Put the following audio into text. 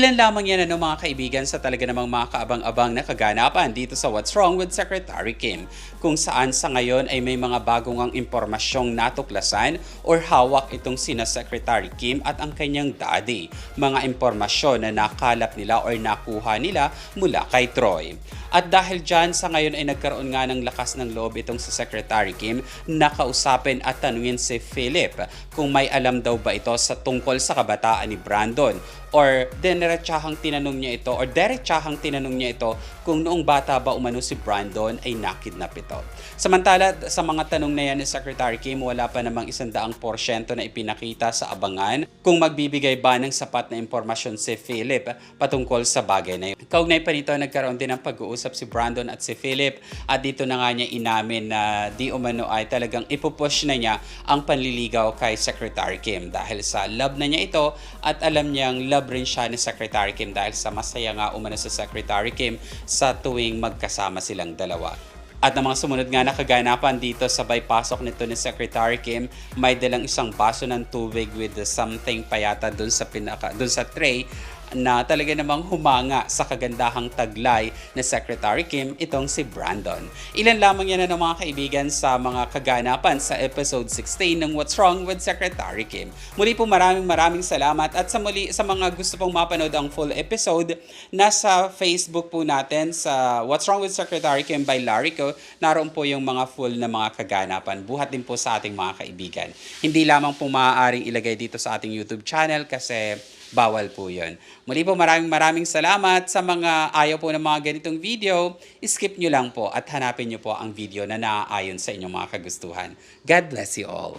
Ilan lamang yan ano mga kaibigan sa talaga namang mga kaabang-abang na kaganapan dito sa What's Wrong with Secretary Kim kung saan sa ngayon ay may mga bagong ang impormasyong natuklasan or hawak itong sina Secretary Kim at ang kanyang daddy. Mga impormasyon na nakalap nila or nakuha nila mula kay Troy. At dahil dyan, sa ngayon ay nagkaroon nga ng lakas ng loob itong si Secretary Kim na kausapin at tanungin si Philip kung may alam daw ba ito sa tungkol sa kabataan ni Brandon or dineretsahang tinanong niya ito or deretsahang tinanong niya ito kung noong bata ba umano si Brandon ay nakidnap ito. Samantala, sa mga tanong na yan ni Secretary Kim, wala pa namang isandaang porsyento na ipinakita sa abangan kung magbibigay ba ng sapat na impormasyon si Philip patungkol sa bagay na yun. Kaugnay pa nito, nagkaroon din ng pag-uusap si Brandon at si Philip at dito na nga niya inamin na di umano ay talagang ipupush na niya ang panliligaw kay Secretary Kim dahil sa love na niya ito at alam niyang love rin siya ni Secretary Kim dahil sa masaya nga umano sa Secretary Kim sa tuwing magkasama silang dalawa. At ang mga sumunod nga na kaganapan dito sa bypasok nito ni Secretary Kim, may dalang isang baso ng tubig with something payata dun sa pinaka dun sa tray na talaga namang humanga sa kagandahang taglay na Secretary Kim itong si Brandon. Ilan lamang yan na ng mga kaibigan sa mga kaganapan sa episode 16 ng What's Wrong with Secretary Kim. Muli po maraming maraming salamat at sa muli sa mga gusto pong mapanood ang full episode nasa Facebook po natin sa What's Wrong with Secretary Kim by Larico naroon po yung mga full na mga kaganapan buhat din po sa ating mga kaibigan. Hindi lamang po maaaring ilagay dito sa ating YouTube channel kasi bawal po yun. Muli po maraming maraming salamat sa mga ayaw po ng mga ganitong video. Skip nyo lang po at hanapin nyo po ang video na naaayon sa inyong mga kagustuhan. God bless you all.